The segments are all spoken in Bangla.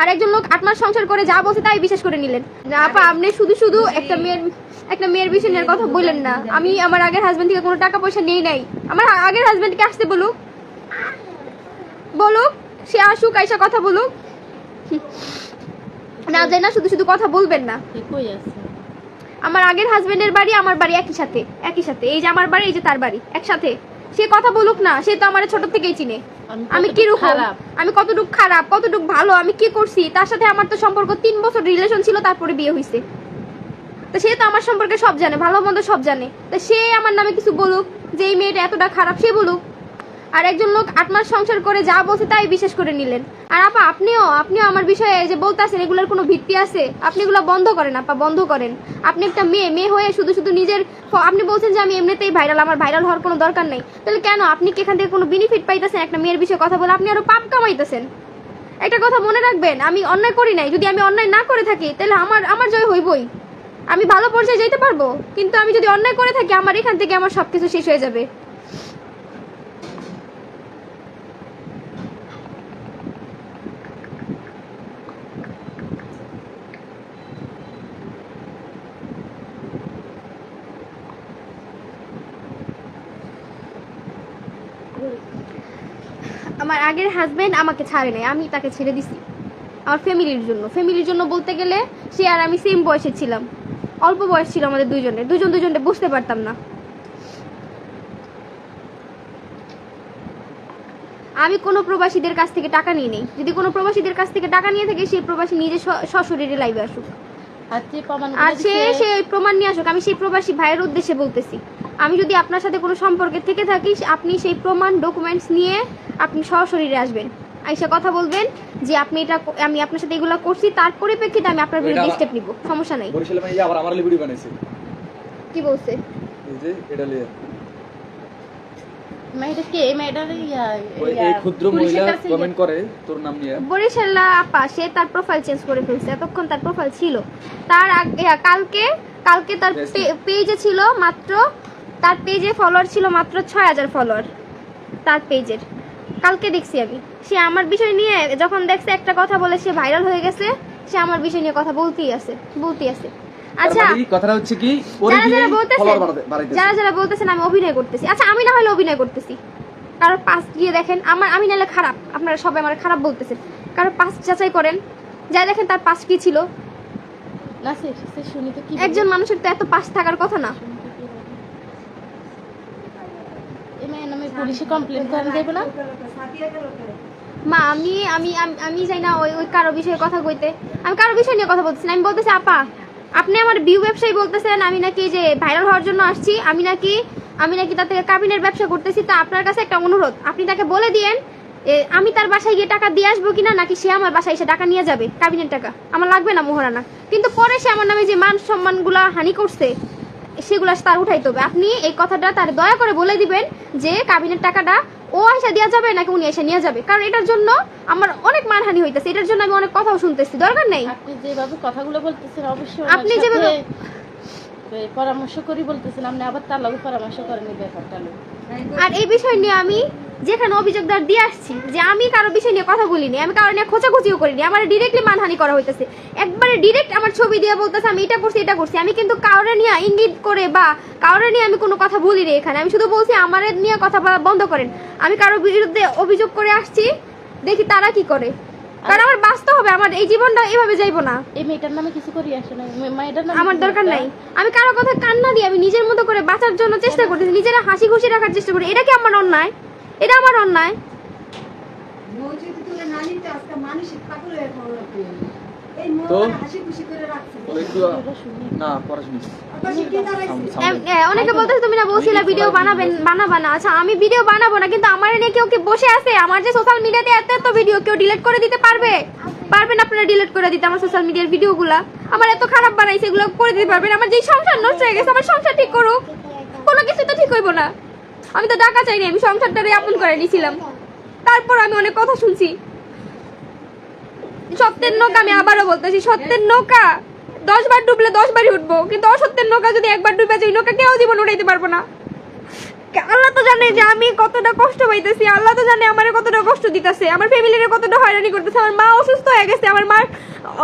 আর একজন লোক আট মাস সংসার করে যা বলছে তাই বিশ্বাস করে নিলেন। না আপা আপনি শুধু শুধু একটা মেয়ের একটা মেয়ের বিষয় নিয়ে কথা বললেন না। আমি আমার আগের হাজবেন্ড থেকে কোনো টাকা পয়সা নেই নাই। আমার আগের হাজবেন্ডকে আসতে বলুক। বলুক সে আসুক আইসা কথা বলুক। না যায় না শুধু শুধু কথা বলবেন না। কই আছে। আমার আগের হাজবেন্ডের বাড়ি আমার বাড়ি একই সাথে একই সাথে। এই যে আমার বাড়ি এই যে তার বাড়ি একসাথে। সে কথা বলুক না সে তো আমার ছোট থেকেই চিনে। আমি কতটুকু কি রকম খারাপ? আমি কতটুক খারাপ? কতটুক ভালো? আমি কি করছি? তার সাথে আমার তো সম্পর্ক তিন বছর রিলেশন ছিল তারপরে বিয়ে হয়েছে তো সে তো আমার সম্পর্কে সব জানে ভালো মন্দ সব জানে। তো সে আমার নামে কিছু বলুক যে এই মেয়েটা এতটা খারাপ সে বলুক। আর একজন লোক আট মাস সংসার করে যা বলছে তাই বিশ্বাস করে নিলেন। আর আপা, আপনিও আপনিও আমার বিষয়ে যে বলতেছেন, এগুলোর কোনো ভিত্তি আছে? আপনি এগুলো বন্ধ করেন, আপা, বন্ধ করেন। আপনি একটা মেয়ে মেয়ে হয়ে শুধু শুধু নিজের আপনি বলছেন যে আমি এমনিতেই ভাইরাল আমার ভাইরাল হওয়ার কোনো দরকার নেই। তাহলে কেন? আপনি কি এখান থেকে কোনো বেনিফিট পাইতেছেন একটা মেয়ের বিষয়ে কথা বলে? আপনি আরও পাপ কামাইতেছেন। একটা কথা মনে রাখবেন, আমি অন্যায় করি নাই। যদি আমি অন্যায় না করে থাকি, তাহলে আমার আমার জয় হইবই। আমি ভালো পর্যায়ে যেতে পারব? কিন্তু আমি যদি অন্যায় করে থাকি, আমার এখান থেকে আমার সবকিছু শেষ হয়ে যাবে আমার আগের হাজবেন্ড আমাকে ছাড়ে নাই আমি তাকে ছেড়ে দিছি। আমার ফ্যামিলির জন্য। ফ্যামিলির জন্য বলতে গেলে সে আর আমি সেম বয়সে ছিলাম। অল্প বয়স ছিল আমাদের দুজনের দুজন দুজনকে বুঝতে পারতাম না। আমি কোনো প্রবাসীদের কাছ থেকে টাকা নিয়ে নেই। যদি কোনো প্রবাসীদের কাছ থেকে টাকা নিয়ে থাকে সেই প্রবাসী নিজে সশরীরে লাইভে আসুক। আর সে সে প্রমাণ নিয়ে আসুক। আমি সেই প্রবাসী ভাইয়ের উদ্দেশ্যে বলতেছি। আমি যদি আপনার সাথে কোনো সম্পর্কে থেকে থাকি আপনি সেই প্রমাণ ডকুমেন্টস নিয়ে আপনি সশরীরে আসবেন। আইসা কথা বলবেন যে আপনি এটা আমি আপনার সাথে এগুলো করছি তার পরিপ্রেক্ষিতে আমি আপনার বিরুদ্ধে স্টেপ নিব। সমস্যা নাই। বরিশালে মানে আবার আমার ভিডিও বানাইছে। কি বলছে? এই যে এটা লিয়ে। মেয়েটা কে? মেয়েটার ইয়া এই ক্ষুদ্র মহিলা কমেন্ট করে তোর নাম নিয়ে। বরিশাল্লা আপা সে তার প্রোফাইল চেঞ্জ করে ফেলছে। এতক্ষণ তার প্রোফাইল ছিল। তার আগ- কালকে কালকে তার পেজে ছিল মাত্র তার পেজে ফলোয়ার ছিল মাত্র ছয় হাজার ফলোয়ার তার পেজের কালকে দেখছি আমি। সে আমার বিষয় নিয়ে যখন দেখছে একটা কথা বলে সে ভাইরাল হয়ে গেছে সে আমার বিষয় নিয়ে কথা বলতেই আছে বলতেই আছে আচ্ছা মানে কথাটা হচ্ছে কি যারা যারা বলতেছেন ফলোয়ার বাড়াতে বাড়াইতেছে। যারা যারা বলতেছেন আমি অভিনয় করতেছি। আচ্ছা আমি না হলে অভিনয় করতেছি। কারও পাস গিয়ে দেখেন আমার আমি নাহলে খারাপ। আপনারা সবাই আমার খারাপ বলতেছেন। কারও পাস যাচাই করেন। যা দেখেন তার পাস কি ছিল। একজন মানুষের তো এত পাস থাকার কথা না এই মেয়ের নামে পুলিশে কমপ্লেন করে দেব না? মা, আমি আমি, আমি- চাই না ওই ওই কারও বিষয়ে কথা কইতে। আমি কারও বিষয় নিয়ে কথা বলতেছি না। আমি বলতেছি, আপা, আপনি আমার বিউ ব্যবসায়ী বলতেছেন, আমি নাকি যে ভাইরাল হওয়ার জন্য আসছি, আমি নাকি আমি নাকি তার থেকে কাবিনের ব্যবসা করতেছি, তা আপনার কাছে একটা অনুরোধ। আপনি তাকে বলে দিয়েন আমি তার বাসায় গিয়ে টাকা দিয়ে আসব কিনা, নাকি সে আমার বাসায় এসে টাকা নিয়ে যাবে, কাবিনের টাকা? আমার লাগবে না মোহরানা। কিন্তু পরে সে আমার নামে যে মান সম্মানগুলা হানি করছে সেগুলো তার উঠাইতে হবে। আপনি এই কথাটা তার দয়া করে বলে দিবেন যে কাবিনের টাকাটা ও আইসা দেওয়া যাবে নাকি উনি এসে নিয়ে যাবে? কারণ এটার জন্য আমার অনেক মানহানি হইতেছে। এটার জন্য আমি অনেক কথাও শুনতেছি। দরকার নেই? আপনি যেভাবে কথাগুলো বলতেছেন অবশ্যই আপনি যেভাবে- পরামর্শ করি বলতেছেন। আপনি আবার তার লগে পরামর্শ করেন এই ব্যাপারটা আর এই বিষয় নিয়ে আমি যেখানে অভিযোগ অভিযোগদার দিয়ে আসছি যে আমি কারও বিষয় নিয়ে কথা বলিনি আমি কারও নিয়ে খোঁচাখুচিও করিনি আমার ডিরেক্টলি মানহানি করা হইতেছে। একবারে ডিরেক্ট আমার ছবি দিয়ে বলতেছে আমি এটা করছি এটা করছি। আমি কিন্তু কাউরে নিয়ে ইঙ্গিত করে বা কাউরে নিয়ে আমি কোনো কথা বলিনি এখানে। আমি শুধু বলছি আমার নিয়ে কথা বলা বন্ধ করেন। আমি কারও বিরুদ্ধে অভিযোগ করে আসছি দেখি তারা কি করে। কারণ আমার বাঁচতে হবে আমার এই জীবনটা এভাবে যাইবো না। এই মেয়েটার নামে কিছু করি আসে না। মেয়েটার নামে আমার দরকার নাই। আমি কারও কথা কান্না দিয়ে আমি নিজের মতো করে বাঁচার জন্য চেষ্টা করতেছি নিজেরা হাসি খুশি রাখার চেষ্টা করি এটা কি আমার অন্যায়? এটা আমার অন্যায়। অনেকে বলতেছে তুমি না বলছিলে ভিডিও বানাবেন বানাবা না আচ্ছা আমি ভিডিও বানাবো না কিন্তু আমার নিয়ে কেউ কি বসে আছে? আমার যে সোশ্যাল মিডিয়াতে এত এত ভিডিও কেউ ডিলিট করে দিতে পারবে? পারবেন আপনারা ডিলিট করে দিতে আমার সোশ্যাল মিডিয়ার ভিডিওগুলা আমার এত খারাপ বানাইছে এগুলো করে দিতে পারবেন? আমার যেই সংসার নষ্ট হয়ে গেছে আমার সংসার ঠিক করুক। কোনো কিছু তো ঠিক হইব না। আমি তো টাকা চাইনি, আমি সংসারটারে আপন করে নিয়েছিলাম। তারপর আমি অনেক কথা শুনছি। সত্যের নৌকা আমি আবারও বলতেছি, সত্যের নৌকা, দশ বার ডুবলে দশ বারই উঠবো, কিন্তু অসত্যের নৌকা যদি একবার ডুবে যায় নৌকা কেউ জীবন উঠাইতে পারব না। আল্লাহ তো জানে যে আমি কতটা কষ্ট পাইতেছি, আল্লাহ তো জানে আমার কতটা কষ্ট দিতেছে, আমার ফ্যামিলির কতটা হয়রানি করতেছে, আমার মা অসুস্থ হয়ে গেছে, আমার মার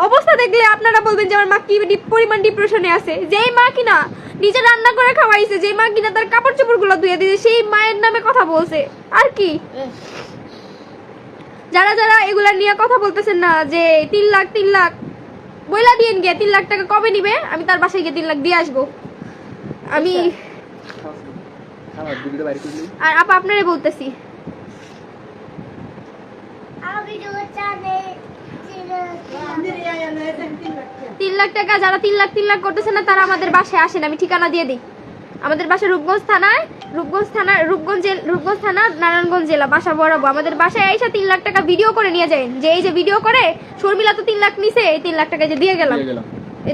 অবস্থা দেখলে আপনারা বলবেন যে আমার মা কি পরিমাণ ডিপ্রেশনে আছে। যেই মা কিনা নিজে রান্না করে খাওয়াইছে, যেই মা কিনা তার কাপড় চোপড়গুলো ধুয়ে দিয়েছে, সেই মায়ের নামে কথা বলছে। আর কি? যারা যারা এগুলা নিয়ে কথা বলতেছেন না, যে তিন লাখ তিন লাখ, বইলা দিয়েন গিয়ে তিন লাখ টাকা কবে নিবে? আমি তার বাসায় গিয়ে তিন লাখ দিয়ে আসব। আমি খারাপ ভিডিওটা বাইরে করলি আর আপা আপনারে বলতেছি। তিন লাখ টাকা। যারা তিন লাখ তিন লাখ করতেছে না তারা আমাদের বাসায় আসেন আমি ঠিকানা দিয়ে দিই। আমাদের বাসা রূপগঞ্জ থানায় রূপগঞ্জ থানা রূপগঞ্জ রূপগঞ্জ থানা নারায়ণগঞ্জ জেলা বাসা বরাবর। আমাদের বাসায় এসে তিন লাখ টাকা ভিডিও করে নিয়ে যায় যে এই যে ভিডিও করে শর্মিলা তো তিন লাখ নিছে এই তিন লাখ টাকা যে দিয়ে গেলাম। দিয়ে গেলাম।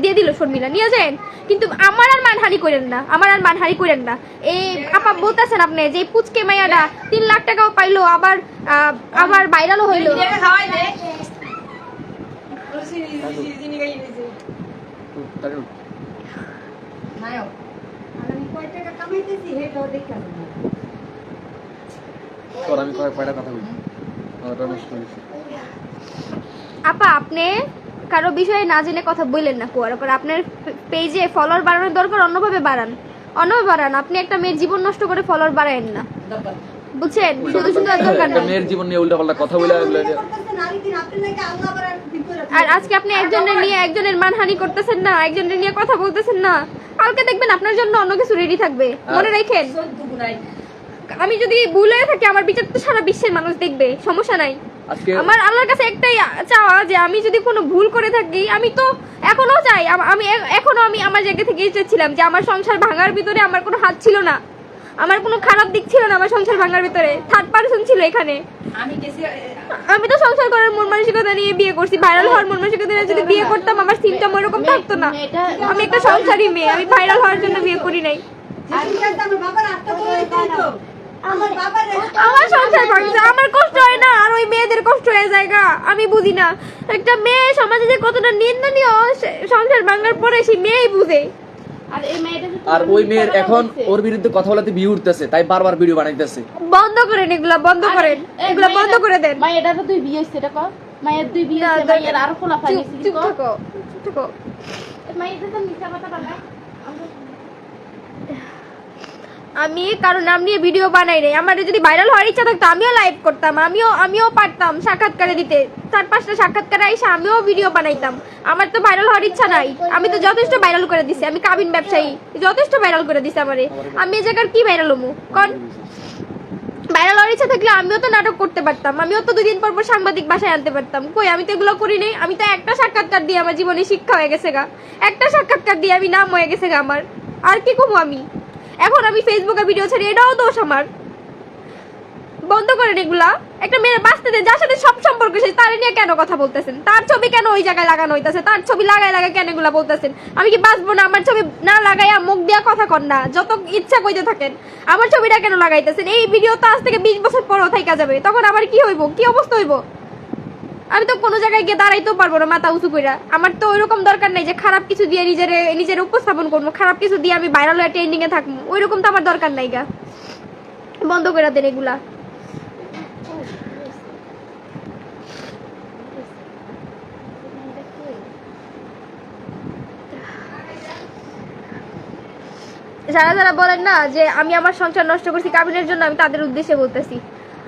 দিয়ে দিল শর্মিলা নিয়ে যান কিন্তু আমার আর মানহানি করেন না আমার আর মানহানি করেন না। এই আপা বলতেছেন আপনি যে পুচকে মাইয়াটা তিন লাখ টাকাও পাইলো আবার আবার ভাইরালও হইল। আপা আপনি কারও বিষয়ে না জেনে কথা বললেন না কুয়ার করে আপনার পেজে ফলোয়ার বাড়ানোর দরকার অন্যভাবে বাড়ান। অন্যভাবে বাড়ান। আপনি একটা মেয়ের জীবন নষ্ট করে ফলোয়ার বাড়ায়েন না। বুঝছেন? শুধু শুধু দরকার নাই মেয়ের জীবন নিয়ে উল্টা পাল্টা কথা বলে আর আজকে আপনি একজনের নিয়ে একজনের মানহানি করতেছেন না একজনের নিয়ে কথা বলতেছেন না। কালকে দেখবেন আপনার জন্য অন্য কিছু রেডি থাকবে। মনে রাখেন। আমি যদি ভুল হয়ে থাকি আমার বিচার তো সারা বিশ্বের মানুষ দেখবে। সমস্যা নাই। আজকে আমার আল্লাহর কাছে একটাই চাওয়া যে আমি যদি কোনো ভুল করে থাকি আমি তো এখনও চাই। আমি এখনও আমি আমার জায়গা থেকে চেয়েছিলাম যে আমার সংসার ভাঙার ভিতরে আমার কোনো হাত ছিল না। আমার কোনো খারাপ দিক ছিল না আমার সংসার ভাঙার ভিতরে। থার্ড পার্সন ছিল এখানে। আমি আমি তো সংসার করার মন মানসিকতা নিয়ে বিয়ে করছি। ভাইরাল হওয়ার মন মানসিকতা নিয়ে যদি বিয়ে করতাম আমার সিমটম ওরকম থাকতো না। আমি একটা সংসারী মেয়ে। আমি ভাইরাল হওয়ার জন্য বিয়ে করি নাই। আমার তো। সংসার ভাঙছে আমার কষ্ট হয় না আর ওই মেয়েদের কষ্ট হয়ে যায় গা। আমি বুঝি না। একটা মেয়ে সমাজে যে কতটা নিন্দনীয় সংসার ভাঙার পরে সেই মেয়েই বুঝে। আর এই মেয়েটা যে আর তোমার ওই মেয়ের এখন ওর বিরুদ্ধে কথা বলাতে বিয়ে উঠতেছে তাই বারবার ভিডিও বানাইতেছে। বন্ধ করেন এগুলা বন্ধ করেন। এগুলা বন্ধ করে দেন। মায়েরা দুই বিয়ে হয়েছে এটা কর মায়ের দুই বিয়ে দরকার- মায়ের আরও খোলা পাই চুপ চুপ থাকো চুপ থাকো। মায়ের তো মিথ্যা কথা বানায় আমি কারও নাম নিয়ে ভিডিও বানাই নাই। আমার যদি ভাইরাল হওয়ার ইচ্ছা থাকতো, আমিও লাইভ করতাম, আমিও আমিও পারতাম সাক্ষাৎকারে দিতে। চার, পাঁচটা সাক্ষাৎকারে এসে আমিও ভিডিও বানাইতাম। আমার তো ভাইরাল হওয়ার ইচ্ছা নাই। আমি তো যথেষ্ট ভাইরাল করে দিছি। আমি কাবিন ব্যবসায়ী, যথেষ্ট ভাইরাল করে দিছি আমারে। আমি এই জায়গার কি ভাইরাল হমু? কন? ভাইরাল হওয়ার ইচ্ছা থাকলে আমিও তো নাটক করতে পারতাম। আমিও তো দুদিন পর পর সাংবাদিক বাসায় আনতে পারতাম। কই, আমি তো এগুলো করি নাই। আমি তো একটা সাক্ষাৎকার দিয়ে আমার জীবনে শিক্ষা হয়ে গেছে গা। একটা সাক্ষাৎকার দিয়ে আমি নাম হয়ে গেছে গা আমার। আর কি কমু আমি? এখন আমি ফেসবুকে ভিডিও ছাড়ি, এটাও দোষ আমার। বন্ধ করেন এগুলা। একটা মেয়ে বাঁচতে দেন, যার সাথে সব সম্পর্ক শেষ, তার নিয়ে কেন কথা বলতেছেন? তার ছবি কেন ওই জায়গায় লাগানো হইতাছে? তার ছবি লাগায় লাগায় কেন এগুলা বলতেছেন? আমি কি বাঁচবো না? আমার ছবি না লাগাইয়া মুখ দিয়া কথা কর না। যত ইচ্ছা কইতে থাকেন, আমার ছবিটা কেন লাগাইতেছেন? এই ভিডিও তো আজ থেকে বিশ বছর পরও থাইকা যাবে। তখন আবার কি হইব? কি অবস্থা হইব? আমি তো কোনো জায়গায় গিয়ে দাঁড়াইতেও পারব না মাথা উঁচু কইরা। আমার তো ওইরকম দরকার নাই যে খারাপ কিছু দিয়ে নিজের নিজের উপস্থাপন করব, খারাপ কিছু দিয়ে আমি ভাইরাল ট্রেন্ডিং এ থাকব। ওইরকম তো আমার দরকার নাই গা। বন্ধ করে দেন এগুলা। যারা যারা বলেন না যে আমি আমার সংসার নষ্ট করছি, কাবিনের জন্য আমি তাদের উদ্দেশ্যে বলতেছি।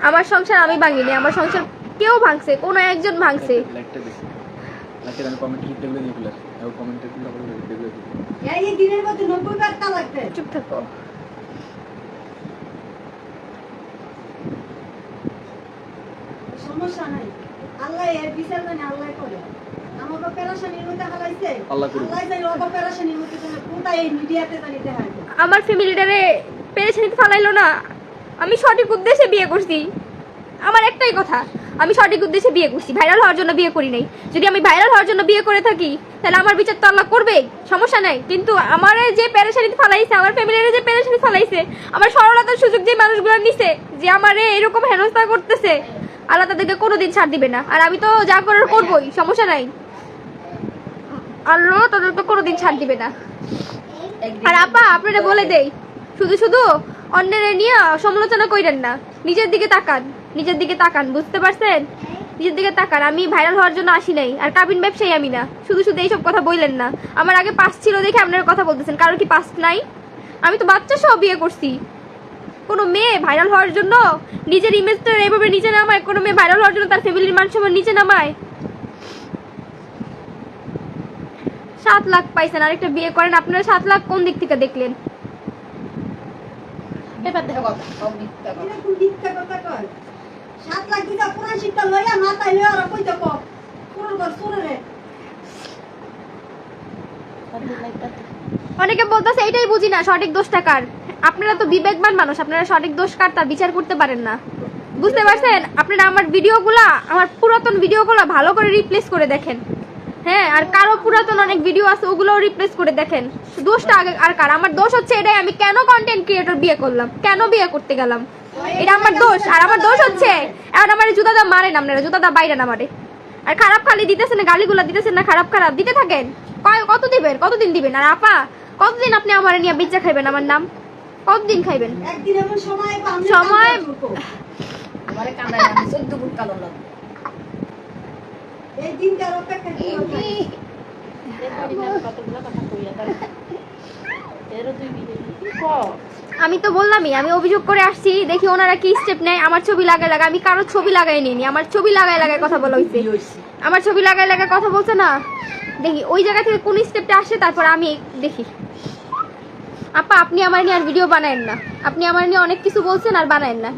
আমার সংসার আমি ভাঙিনি, আমার সংসার কেউ ভাঙছে কোনো একজন ভাঙছে। চুপ থাকো। সমস্যা নাই। আল্লাহ এর বিচার জানে আল্লাহ করে। আমাকে পেরাশানির মধ্যে হালাইছে আল্লাহ করুক। আল্লাহ জানে ওকে পেরাশানির মধ্যে জানে কোথায় এই মিডিয়াতে জানি দেখায় আমার ফ্যামিলিটারে পেরেশানিতে ফালাইলো না। আমি সঠিক উদ্দেশ্যে বিয়ে করছি। আমার একটাই কথা। আমি সঠিক উদ্দেশ্যে বিয়ে করছি ভাইরাল হওয়ার জন্য বিয়ে করি নাই। যদি আমি ভাইরাল হওয়ার জন্য বিয়ে করে থাকি তাহলে আমার বিচার তো আল্লাহ করবেই সমস্যা নাই। কিন্তু আমার যে পেরেশানিতে ফালাইছে আমার ফ্যামিলির যে প্যারেশানি ফালাইছে আমার সরলতার সুযোগ যে মানুষগুলো নিছে যে আমারে এরকম হেনস্থা করতেছে আল্লাহ তাদেরকে কোনোদিন ছাড় দিবে না। আর আমি তো যা করার করবোই সমস্যা নাই। আল্লাহ তাদেরকে কোনোদিন ছাড় দিবে না। আর আপা আপনারা বলে দেই শুধু শুধু অন্যের নিয়ে সমালোচনা কইরেন না নিজের দিকে তাকান। নিজের দিকে তাকান বুঝতে পারছেন? নিজের দিকে তাকান আমি ভাইরাল হওয়ার জন্য আসি নাই আর কাবিন ব্যবসায়ী আমি না। শুধু শুধু এইসব কথা বললেন না। আমার আগে পাস ছিল দেখে আপনারা কথা বলতেছেন কারোর কি পাস নাই? আমি তো বাচ্চা সহ বিয়ে করছি। কোনো মেয়ে ভাইরাল হওয়ার জন্য নিজের ইমেজটা এভাবে নিচে নামায় কোনো মেয়ে ভাইরাল হওয়ার জন্য তার ফ্যামিলির মান সম্মান নিচে নামায়? সাত লাখ পাইছেন আরেকটা বিয়ে করেন আপনারা সাত লাখ কোন দিক থেকে দেখলেন? এবার দেখো কথা? সাত লাখ দিতা শিক্ষা লইয়া মাথায় লইয়া ওরা কইতে। পুরোর ঘর শুনে অনেকে বলতেছে, এইটাই বুঝি না, সঠিক দোষ টাকার আপনারা তো বিবেকবান মানুষ, আপনারা সঠিক দোষ কার তা বিচার করতে পারেন না। বুঝতে পারছেন? আপনারা আমার ভিডিওগুলা, আমার পুরাতন ভিডিওগুলো ভালো করে রিপ্লেস করে দেখেন। হ্যাঁ আর কারও পুরাতন অনেক ভিডিও আছে, ওগুলোও রিপ্লেস করে দেখেন। দোষটা আগে আর কার? আমার দোষ হচ্ছে এটাই, আমি কেন কন্টেন্ট ক্রিয়েটর বিয়ে করলাম? কেন বিয়ে করতে গেলাম? এটা আমার দোষ আর আমার দোষ হচ্ছে এখন আমার জুতাদা মারেন আপনারা জুতাদা বাইরে না মারে। আর খারাপ খালি দিতেছেন না গালিগুলা দিতেছেন না খারাপ খারাপ দিতে থাকেন। কয়- কত দিবেন কতদিন দিবেন? আর আপা কতদিন আপনি আমার নিয়ে বিচ্চা খাইবেন আমার নাম? কতদিন খাইবেন? একদিন এমন সময় সময়- আমি তো বললামই, আমি অভিযোগ করে আসছি, দেখি ওনারা কি স্টেপ নেয়। আমার ছবি লাগাই লাগাই আমি কারোর ছবি লাগাই নিইনি, আমার ছবি লাগাই লাগাই কথা বলা হয়েছে আমার ছবি লাগাই লাগাই কথা বলছে না। দেখি, ওই জায়গা থেকে কোন স্টেপটা আসে, তারপর আমি দেখি। আপা, আপনি আমার নিয়ে আর ভিডিও বানায়েন না। আপনি আমার নিয়ে অনেক কিছু বলছেন আর বানায়েন না।